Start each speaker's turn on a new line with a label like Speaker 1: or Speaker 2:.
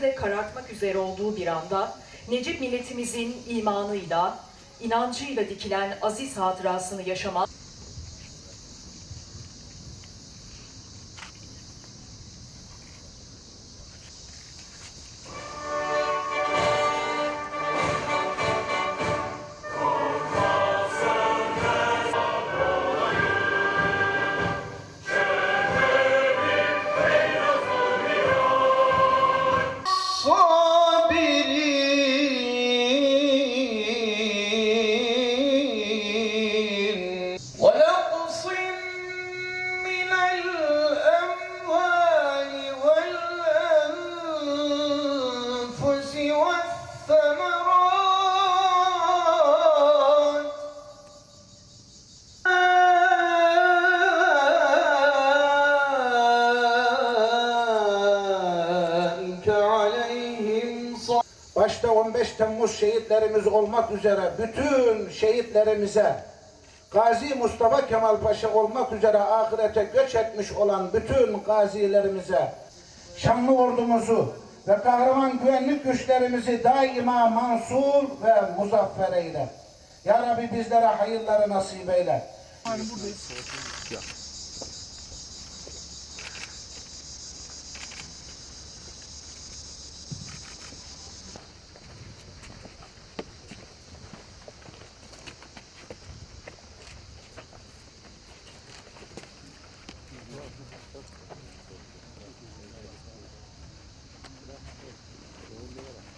Speaker 1: gözümüzü de karartmak üzere olduğu bir anda Necip milletimizin imanıyla, inancıyla dikilen aziz hatırasını yaşamak
Speaker 2: Başta 15 Temmuz şehitlerimiz olmak üzere bütün şehitlerimize Gazi Mustafa Kemal Paşa olmak üzere ahirete göç etmiş olan bütün gazilerimize Şanlı ordumuzu ve kahraman güvenlik güçlerimizi daima mansur ve muzaffer eyle. Ya Rabbi bizlere hayırları nasip eyle. Hayır. Yeah.